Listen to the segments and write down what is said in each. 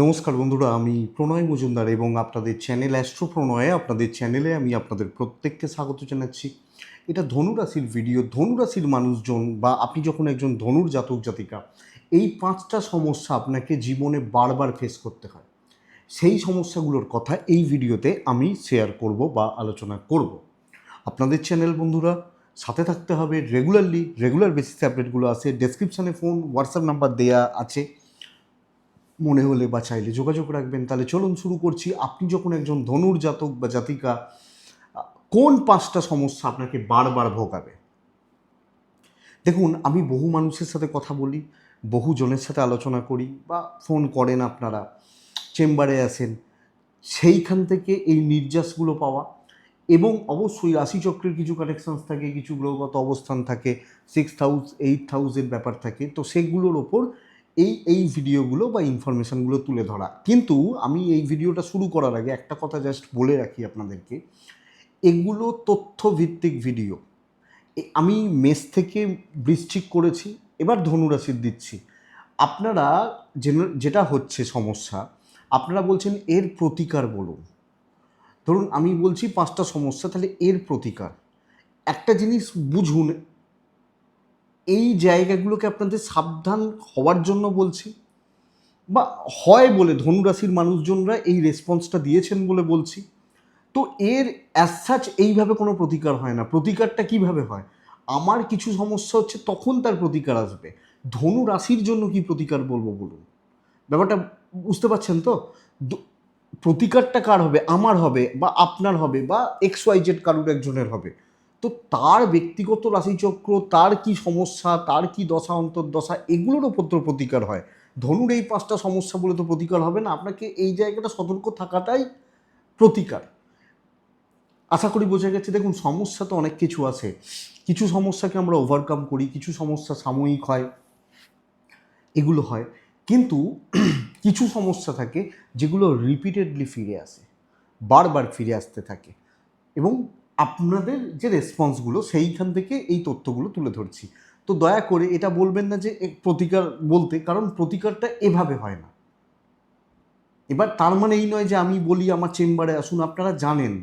নমস্কার বন্ধুরা, আমি প্রণয় মজুমদার এবং আপনাদের চ্যানেল অ্যাস্ট্রো প্রণয়ে আপনাদের চ্যানেলে আমি আপনাদের প্রত্যেককে স্বাগত জানাচ্ছি। এটা ধনুরাশির ভিডিও, ধনুরাশির মানুষজন বা আপনি যখন একজন ধনুর জাতক জাতিকা, এই পাঁচটা সমস্যা আপনাকে জীবনে বারবার ফেস করতে হয়। সেই সমস্যাগুলোর কথা এই ভিডিওতে আমি শেয়ার করব বা আলোচনা করব। আপনাদের চ্যানেল বন্ধুরা, সাথে থাকতে হবে রেগুলারলি রেগুলার বেসিসে আপডেটগুলো আছে। ডেসক্রিপশানে ফোন হোয়াটসঅ্যাপ নাম্বার দেয়া আছে। মনে হলে বা চাইলে যোগাযোগ রাখবেন। তাহলে চলুন শুরু করছি। আপনি যখন একজন ধনুর জাতক বা জাতিকা, কোন পাঁচটা সমস্যা আপনাকে বারবার ভোগাবে? দেখুন, আমি বহু মানুষের সাথে কথা বলি, বহু জনের সাথে আলোচনা করি বা ফোন করেন আপনারা, চেম্বারে আসেন। সেইখান থেকে এই নির্যাসগুলো পাওয়া এবং অবশ্যই রাশিচক্রের কিছু কানেকশানস থাকে, কিছু গ্রহগত অবস্থান থাকে সিক্স হাউস এইট হাউসের ব্যাপার থাকে। তো সেগুলোর ওপর এই এই ভিডিওগুলো বা ইনফরমেশানগুলো তুলে ধরা। কিন্তু আমি এই ভিডিওটা শুরু করার আগে একটা কথা জাস্ট বলে রাখি আপনাদেরকে। এগুলো তথ্যভিত্তিক ভিডিও। আমি মেস থেকে বৃশ্চিক করেছি, এবার ধনুরাশির দিচ্ছি। আপনারা যেটা হচ্ছে সমস্যা, আপনারা বলছেন এর প্রতিকার বলুন। ধরুন আমি বলছি পাঁচটা সমস্যা, তাহলে এর প্রতিকার। একটা জিনিস বুঝুন এই জায়গাগুলোকে আপনাদের সাবধান হওয়ার জন্য বলছি বা হয় বলে ধনুরাশির মানুষজনরা এই রেসপন্সটা দিয়েছেন বলে বলছি। তো এর অ্যাজ সাচ এইভাবে কোনো প্রতিকার হয় না। প্রতিকারটা কীভাবে হয়? আমার কিছু সমস্যা হচ্ছে তখন তার প্রতিকার আসবে। ধনু রাশির জন্য কি প্রতিকার বলব বলুন? ব্যাপারটা বুঝতে পারছেন তো? প্রতিকারটা কার হবে? আমার হবে বা আপনার হবে বা এক্স ওয়াই জেড কারুর একজনের হবে। তো তার ব্যক্তিগত রাশিচক্র, তার কি সমস্যা, তার কি দশা, অন্তর্দশা, এগুলোর ওপর তো প্রতিকার হয়। ধনুর এই পাঁচটা সমস্যা বলে তো প্রতিকার হবে না। আপনাকে এই জায়গাটা সতর্ক থাকাটাই প্রতিকার। আশা করি বোঝা গেছে। দেখুন, সমস্যা তো অনেক কিছু আছে। কিছু সমস্যাকে আমরা ওভারকাম করি, কিছু সমস্যা সাময়িক হয়, এগুলো হয়। কিন্তু কিছু সমস্যা থাকে যেগুলো রিপিটেডলি ফিরে আসে, বারবার ফিরে আসতে থাকে। এবং আপনাদের যে রেসপন্সগুলো সেইখান থেকে এই তথ্যগুলো তুলে ধরছি। তো দয়া করে এটা বলবেন না যে প্রতিকার বলতে, কারণ প্রতিকারটা এভাবে হয় না। এবার তার মানে এই নয় যে আমি বলি আমার চেম্বারে আসুন, আপনারা জানেন।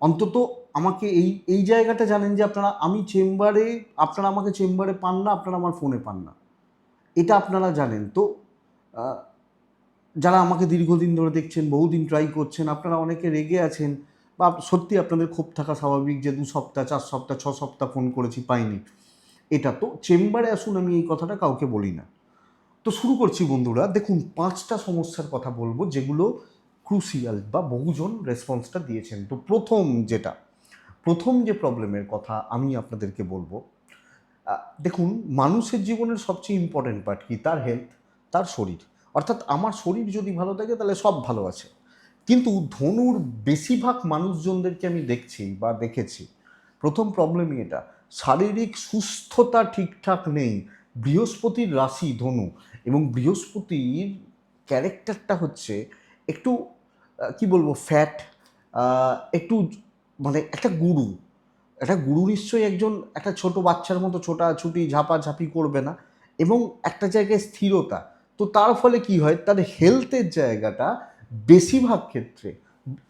অন্তত আমাকে এই এই জায়গাটা জানেন যে আপনারা, আমি চেম্বারে, আপনারা আমাকে চেম্বারে পান না, আপনারা আমার ফোনে পান না। এটা আপনারা জানেন। তো যারা আমাকে দীর্ঘদিন ধরে দেখছেন, বহুদিন ট্রাই করছেন, আপনারা অনেকে রেগে আছেন বা সত্যি আপনাদের ক্ষোভ থাকা স্বাভাবিক যে দু সপ্তাহ, চার সপ্তাহ, ছ সপ্তাহ ফোন করেছি, পাইনি। এটা তো চেম্বারে আসুন, আমি এই কথাটা কাউকে বলি না। তো শুরু করছি বন্ধুরা, দেখুন পাঁচটা সমস্যার কথা বলব, যেগুলো ক্রুশিয়াল বা বহুজন রেসপন্সটা দিয়েছেন। তো প্রথম যেটা, প্রথম যে প্রবলেমের কথা আমি আপনাদেরকে বলব দেখুন মানুষের জীবনের সবচেয়ে ইম্পর্টেন্ট পার্ট কি? তার হেলথ তার শরীর। অর্থাৎ আমার শরীর যদি ভালো থাকে, তাহলে সব ভালো আছে। কিন্তু ধনুর বেশিরভাগ মানুষজনদেরকে আমি দেখছি বা দেখেছি। প্রথম প্রবলেমই এটা। শারীরিক সুস্থতা ঠিকঠাক নেই। বৃহস্পতির রাশি ধনু এবং বৃহস্পতির ক্যারেক্টারটা হচ্ছে একটু কি বলব ফ্যাট একটু মানে একটা গুরু। একটা গুরু নিশ্চয়ই একজন, একটা ছোট বাচ্চার মতো ছোটা ছোটাছুটি, ঝাপাঝাপি করবে না এবং একটা জায়গায় স্থিরতা। তো তার ফলে কি হয়? তার হেলথের জায়গাটা বেশিরভাগ ক্ষেত্রে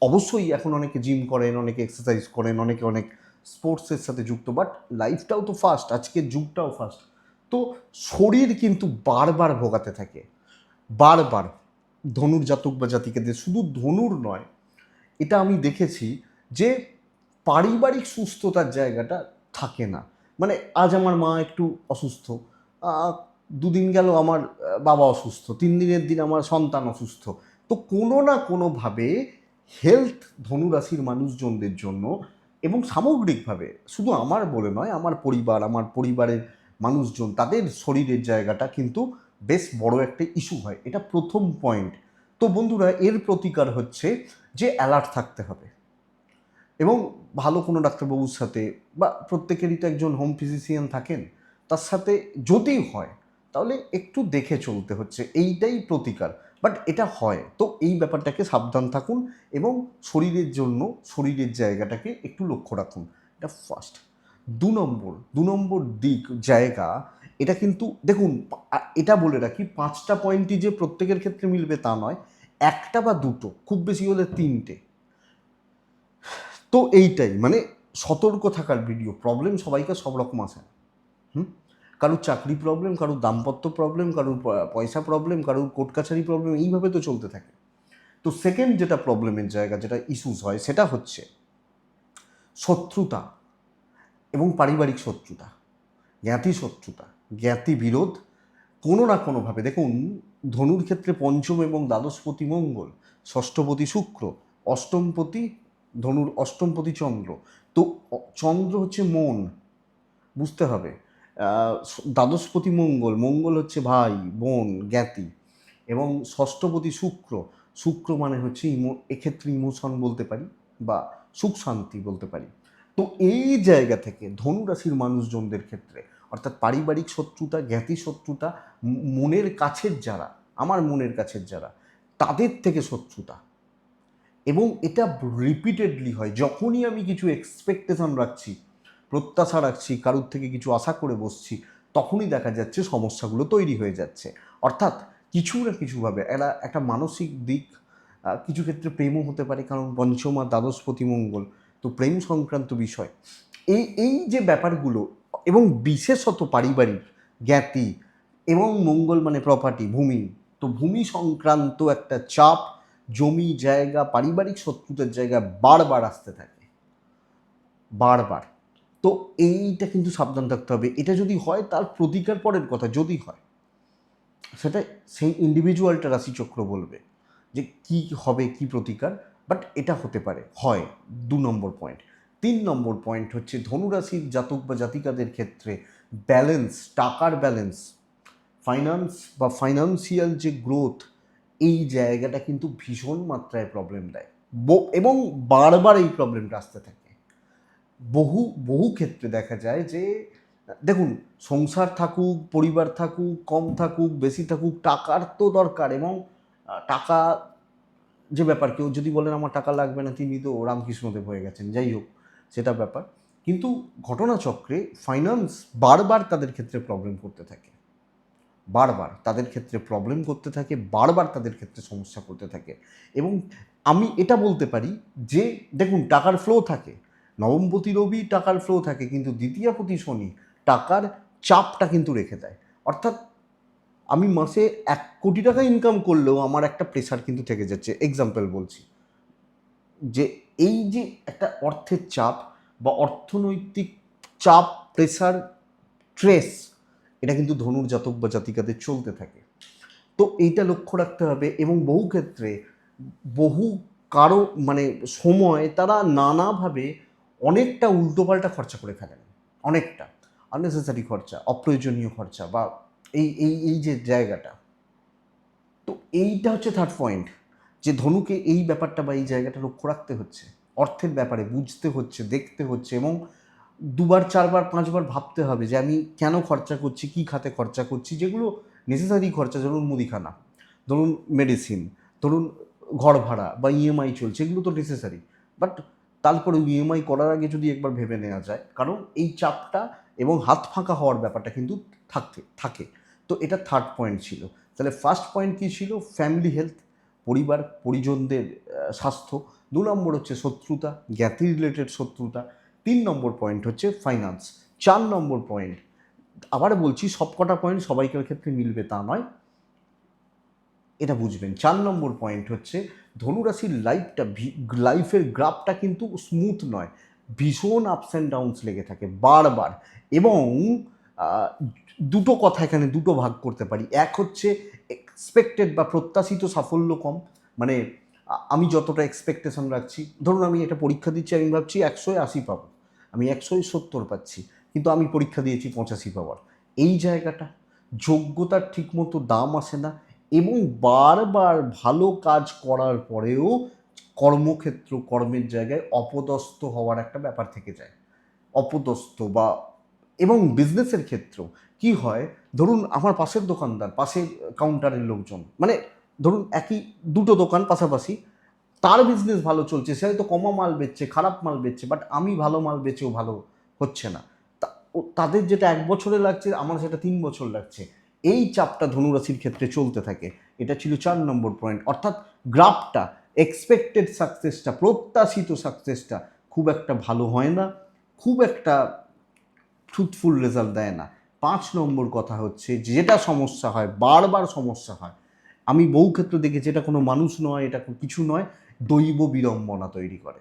অবশ্যই এখন অনেকে জিম করেন, অনেকে এক্সারসাইজ করেন, অনেকে অনেক স্পোর্টসের সাথে যুক্ত বাট লাইফটাও তো ফাস্ট আজকের যুগটাও ফাস্ট তো শরীর কিন্তু বারবার ভোগাতে থাকে। বারবার ধনুর জাতক বা জাতিকাদের, শুধু ধনুর নয়, এটা আমি দেখেছি যে পারিবারিক সুস্থতার জায়গাটা থাকে না। মানে আজ আমার মা একটু অসুস্থ দুদিন গেল আমার বাবা অসুস্থ, তিন দিনের দিন আমার সন্তান অসুস্থ। তো কোনো না কোনোভাবে হেলথ ধনুরাশির মানুষজনদের জন্য এবং সামগ্রিকভাবে, শুধু আমার বলে নয়, আমার পরিবার, আমার পরিবারের মানুষজন, তাদের শরীরের জায়গাটা কিন্তু বেশ বড় একটা ইস্যু হয়। এটা প্রথম পয়েন্ট তো বন্ধুরা, এর প্রতিকার হচ্ছে যে অ্যালার্ট থাকতে হবে। এবং ভালো কোনো ডাক্তারবাবুর সাথে বা প্রত্যেকেরই তো একজন হোম ফিজিশিয়ান থাকেন, তার সাথে যদি হয়, তাহলে একটু দেখে চলতে হচ্ছে। এইটাই প্রতিকার। বাট এটা হয়। তো এই ব্যাপারটাকে সাবধান থাকুন এবং শরীরের জন্য, শরীরের জায়গাটাকে একটু লক্ষ্য রাখুন। এটা ফার্স্ট দু নম্বর দু নম্বর দিক, জায়গা, এটা কিন্তু দেখুন এটা বলে রাখি, পাঁচটা পয়েন্টই যে প্রত্যেকের ক্ষেত্রে মিলবে তা নয়, একটা বা দুটো, খুব বেশি হলে তিনটে। তো এইটাই মানে সতর্ক থাকার ভিডিও প্রবলেম সবাইকে সব রকম আসে হুম? কারোর চাকরি প্রবলেম কারোর দাম্পত্য প্রবলেম কারোর পয়সা প্রবলেম কারোর কোর্ট কাছারি প্রবলেম এইভাবে তো চলতে থাকে। তো সেকেন্ড যেটা প্রবলেমের জায়গা, যেটা ইস্যুস হয়, সেটা হচ্ছে শত্রুতা এবং পারিবারিক শত্রুতা, জ্ঞাতি শত্রুতা, জ্ঞাতি বিরোধ, কোনো না কোনোভাবে। দেখুন, ধনুর ক্ষেত্রে পঞ্চম এবং দ্বাদশপতি মঙ্গল, ষষ্ঠপতি শুক্র, অষ্টমপতি ধনুর, অষ্টমপতি চন্দ্র। তো চন্দ্র হচ্ছে মন, বুঝতে হবে। দ্বাদশপতি মঙ্গল মঙ্গল হচ্ছে ভাই, বোন, জ্ঞাতি এবং ষষ্ঠপতি শুক্র। শুক্র মানে হচ্ছে ইমো, এক্ষেত্রে ইমোশন বলতে পারি বা সুখ শান্তি বলতে পারি। তো এই জায়গা থেকে ধনুরাশির মানুষজনদের ক্ষেত্রে, অর্থাৎ পারিবারিক শত্রুতা, জ্ঞাতি শত্রুতা মনের কাছের যারা, আমার মনের কাছের যারা, তাদের থেকে শত্রুতা। এবং এটা রিপিটেডলি হয়। যখনই আমি কিছু এক্সপেকটেশন রাখছি প্রত্যাশা রাখছি, কারোর থেকে কিছু আশা করে বসছি, তখনই দেখা যাচ্ছে সমস্যাগুলো তৈরি হয়ে যাচ্ছে। অর্থাৎ কিছু না কিছুভাবে একটা একটা মানসিক দিক কিছু ক্ষেত্রে প্রেমও হতে পারে, কারণ পঞ্চমা, দ্বাদশপতি, মঙ্গল। তো প্রেম সংক্রান্ত বিষয়। এই এই যে ব্যাপারগুলো এবং বিশেষত পারিবারিক জ্ঞাতি এবং মঙ্গল মানে প্রপার্টি ভূমি, তো ভূমি সংক্রান্ত একটা চাপ, জমি জায়গা, পারিবারিক শত্রুতার জায়গা বারবার আসতে থাকে। বারবার। তো এইটা কিন্তু সাবধান থাকতে হবে। এটা যদি হয়, তার প্রতিকার পরের কথা যদি হয় সেটা সেই ইন্ডিভিজুয়ালটা রাশিচক্র বলবে যে কি হবে, কি প্রতিকার। বাট এটা হতে পারে, হয় দু নম্বর পয়েন্ট তিন নম্বর পয়েন্ট হচ্ছে ধনুরাশির জাতক বা জাতিকাদের ক্ষেত্রে ব্যালেন্স টাকার ব্যালেন্স ফাইন্যান্স বা ফাইন্যান্সিয়াল যে গ্রোথ এই জায়গাটা কিন্তু ভীষণ মাত্রায় প্রবলেম দেয়। এবং বারবার এই প্রবলেমটা আসতে থাকে। বহু বহু ক্ষেত্রে দেখা যায় যে, দেখুন, সংসার থাকুক, পরিবার থাকুক, কম থাকুক, বেশি থাকুক, টাকার তো দরকার এবং টাকা যে ব্যাপার, কেউ যদি বলেন আমার টাকা লাগবে না, তিনি তো রামকৃষ্ণদেব হয়ে গেছেন, যাই হোক, সেটা ব্যাপার। কিন্তু ঘটনাচক্রে ফাইন্যান্স বারবার তাদের ক্ষেত্রে প্রবলেম করতে থাকে। বারবার তাদের ক্ষেত্রে প্রবলেম করতে থাকে, বারবার তাদের ক্ষেত্রে সমস্যা করতে থাকে। এবং আমি এটা বলতে পারি যে, দেখুন, টাকার ফ্লো থাকে। নবমপতি রবি টাকার ফ্লো থাকে, কিন্তু দ্বিতীয়পতি শনি টাকার চাপটা কিন্তু রেখে দেয়। অর্থাৎ আমি মাসে এক কোটি টাকা ইনকাম করলেও আমার একটা প্রেশার কিন্তু থেকে যাচ্ছে। এক্সাম্পল বলছি। যে এই যে একটা অর্থের চাপ বা অর্থনৈতিক চাপ প্রেশার স্ট্রেস এটা কিন্তু ধনুর জাতক বা জাতিকাদের চলতে থাকে। তো এইটা লক্ষ্য রাখতে হবে এবং বহু ক্ষেত্রে বহু কারও মানে সময় তারা নানাভাবে অনেকটা উল্টোপাল্টা খরচা করে ফেলেন। অনেকটা। আননেসেসারি খরচা, অপ্রয়োজনীয় খরচা বা এই এই এই যে জায়গাটা। তো এইটা হচ্ছে থার্ড পয়েন্ট যে ধনুকে এই ব্যাপারটা বা এই জায়গাটা লক্ষ্য রাখতে হচ্ছে। অর্থের ব্যাপারে বুঝতে হচ্ছে, দেখতে হচ্ছে এবং দুবার, চারবার, পাঁচবার ভাবতে হবে যে আমি কেন খরচা করছি, কী খাতে খরচা করছি, যেগুলো নেসেসারি খরচা, ধরুন মুদিখানা, ধরুন মেডিসিন ধরুন ঘর ভাড়া বা ইএমআই চলছে, এগুলো তো নেসেসারি বাট তারপরে ইএমআই করার আগে যদি একবার ভেবে নেওয়া যায়, কারণ এই চাপটা এবং হাত ফাঁকা হওয়ার ব্যাপারটা কিন্তু থাকতে, থাকে। তো এটা থার্ড পয়েন্ট ছিল। তাহলে ফার্স্ট পয়েন্ট কী ছিল? ফ্যামিলি হেলথ পরিবার, পরিজনদের স্বাস্থ্য। দু নম্বর হচ্ছে শত্রুতা, জ্ঞাতি রিলেটেড শত্রুতা। তিন নম্বর পয়েন্ট হচ্ছে ফাইন্যান্স চার নম্বর পয়েন্ট আবার বলছি সবকটা পয়েন্ট সবাইকার ক্ষেত্রে মিলবে তা নয়। এটা বুঝবেন। চার নম্বর পয়েন্ট হচ্ছে, ধনুরাশির লাইফটা লাইফের গ্রাফটা কিন্তু স্মুথ নয়। ভীষণ আপস অ্যান্ড ডাউনস লেগে থাকে বারবার। এবং দুটো কথা এখানে দুটো ভাগ করতে পারি। এক হচ্ছে এক্সপেক্টেড বা প্রত্যাশিত সাফল্য কম। মানে আমি যতটা এক্সপেকটেশন রাখছি, ধরুন আমি একটা পরীক্ষা দিচ্ছি, আমি ভাবছি একশোয় আশি পাবো। আমি একশোয় সত্তর পাচ্ছি, কিন্তু আমি পরীক্ষা দিয়েছি পঁচাশি পাওয়ার। এই জায়গাটা, যোগ্যতার ঠিকমতো দাম আসে না। এবং বারবার ভালো কাজ করার পরেও কর্মক্ষেত্র, কর্মের জায়গায় অপদস্থ হওয়ার একটা ব্যাপার থেকে যায়। অপদস্থ বা, এবং বিজনেসের ক্ষেত্র কি হয়, ধরুন আমার পাশের দোকানদার, পাশের কাউন্টারের লোকজন মানে ধরুন একই, দুটো দোকান পাশাপাশি, তার বিজনেস ভালো চলছে, সে হয়তো কমা মাল বেচছে, খারাপ মাল বেচছে বাট আমি ভালো মাল বেচেও ভালো হচ্ছে না। তাদের যেটা এক বছরে লাগছে, আমার সেটা তিন বছর লাগছে। এই চাপটা ধনুরাশির ক্ষেত্রে চলতে থাকে। এটা ছিল চার নম্বর পয়েন্ট অর্থাৎ গ্রাফটা এক্সপেক্টেড সাকসেসটা প্রত্যাশিত সাকসেসটা খুব একটা ভালো হয় না, খুব একটা ট্রুথফুল রেজাল্ট দেয় না। পাঁচ নম্বর কথা হচ্ছে, যেটা সমস্যা হয়, বারবার সমস্যা হয়। আমি বহু ক্ষেত্রে দেখেছি, এটা কোনো মানুষ নয়, এটা কিছু নয়, দৈব বিড়ম্বনা তৈরি করে,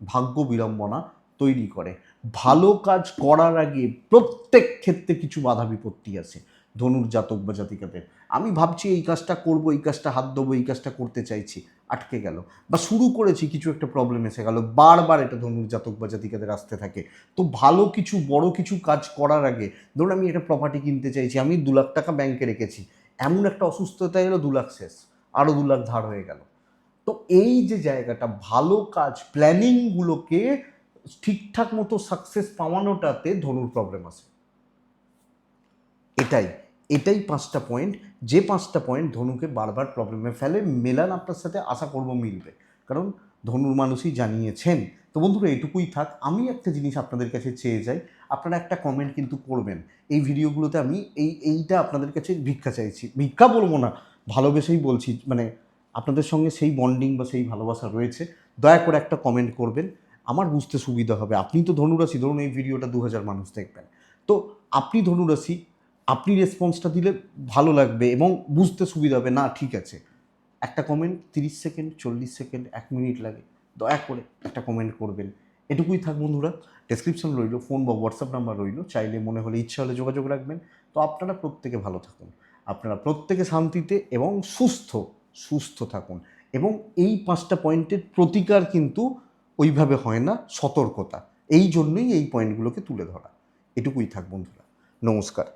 ভাগ্য বিড়ম্বনা তৈরি করে। ভালো কাজ করার আগে প্রত্যেক ক্ষেত্রে কিছু বাধা বিপত্তি আছে ধনুর জাতক বা জাতিকাদের। আমি ভাবছি এই কাজটা করব, এই কাজটা হাত দেবো এই কাজটা করতে চাইছি। আটকে গেল। বা শুরু করেছি, কিছু একটা প্রবলেম এসে গেল। বারবার এটা ধনুর জাতক বা জাতিকাদের আসতে থাকে। তো ভালো কিছু, বড় কিছু কাজ করার আগে, ধরুন আমি একটা প্রপার্টি কিনতে চাইছি, আমি দু লাখ টাকা ব্যাংকে রেখেছি। এমন একটা অসুস্থতা এলো, দু লাখ শেষ। আরও দু লাখ ধার হয়ে গেল। তো এই যে জায়গাটা, ভালো কাজ প্ল্যানিংগুলোকে ঠিকঠাক মতো সাকসেস পাওয়ানোটাতে ধনুর প্রবলেম আছে এটাই। এটাই পাঁচটা পয়েন্ট যে পাঁচটা পয়েন্ট ধনুকে বারবার প্রবলেমে ফেলে, মেলান আপনার সাথে আশা করব মিলবে। কারণ ধনুর মানুষই জানিয়েছেন। তো বন্ধুরা, এটুকুই থাক। আমি একটা জিনিস আপনাদের কাছে চেয়ে যাই। আপনারা একটা কমেন্ট কিন্তু করবেন। এই ভিডিওগুলোতে আমি এই, এইটা আপনাদের কাছে ভিক্ষা চাইছি। ভিক্ষা বলব না, ভালোবেসেই বলছি। মানে আপনাদের সঙ্গে সেই বন্ডিং বা সেই ভালোবাসা রয়েছে। দয়া করে একটা কমেন্ট করবেন। আমার বুঝতে সুবিধা হবে। আপনি তো ধনুরাশি, ধরুন এই ভিডিওটা দু হাজার মানুষ দেখবেন। তো আপনি ধনুরাশি আপনি রেসপন্সটা দিলে ভালো লাগবে এবং বুঝতে সুবিধা হবে, না, ঠিক আছে। একটা কমেন্ট তিরিশ সেকেন্ড চল্লিশ সেকেন্ড এক মিনিট লাগে। দয়া করে একটা কমেন্ট করবেন। এটুকুই থাক বন্ধুরা ডেসক্রিপশন রইল ফোন বা হোয়াটসঅ্যাপ নাম্বার রইল, চাইলে মনে হলে ইচ্ছা হলে যোগাযোগ রাখবেন। তো আপনারা প্রত্যেকে ভালো থাকুন, আপনারা প্রত্যেকে শান্তিতে এবং সুস্থ সুস্থ থাকুন এবং এই পাঁচটা পয়েন্টের প্রতিকার কিন্তু ওইভাবে হয় না, সতর্কতা। এই জন্যই এই পয়েন্টগুলোকে তুলে ধরা। এটুকুই থাক বন্ধুরা। নমস্কার।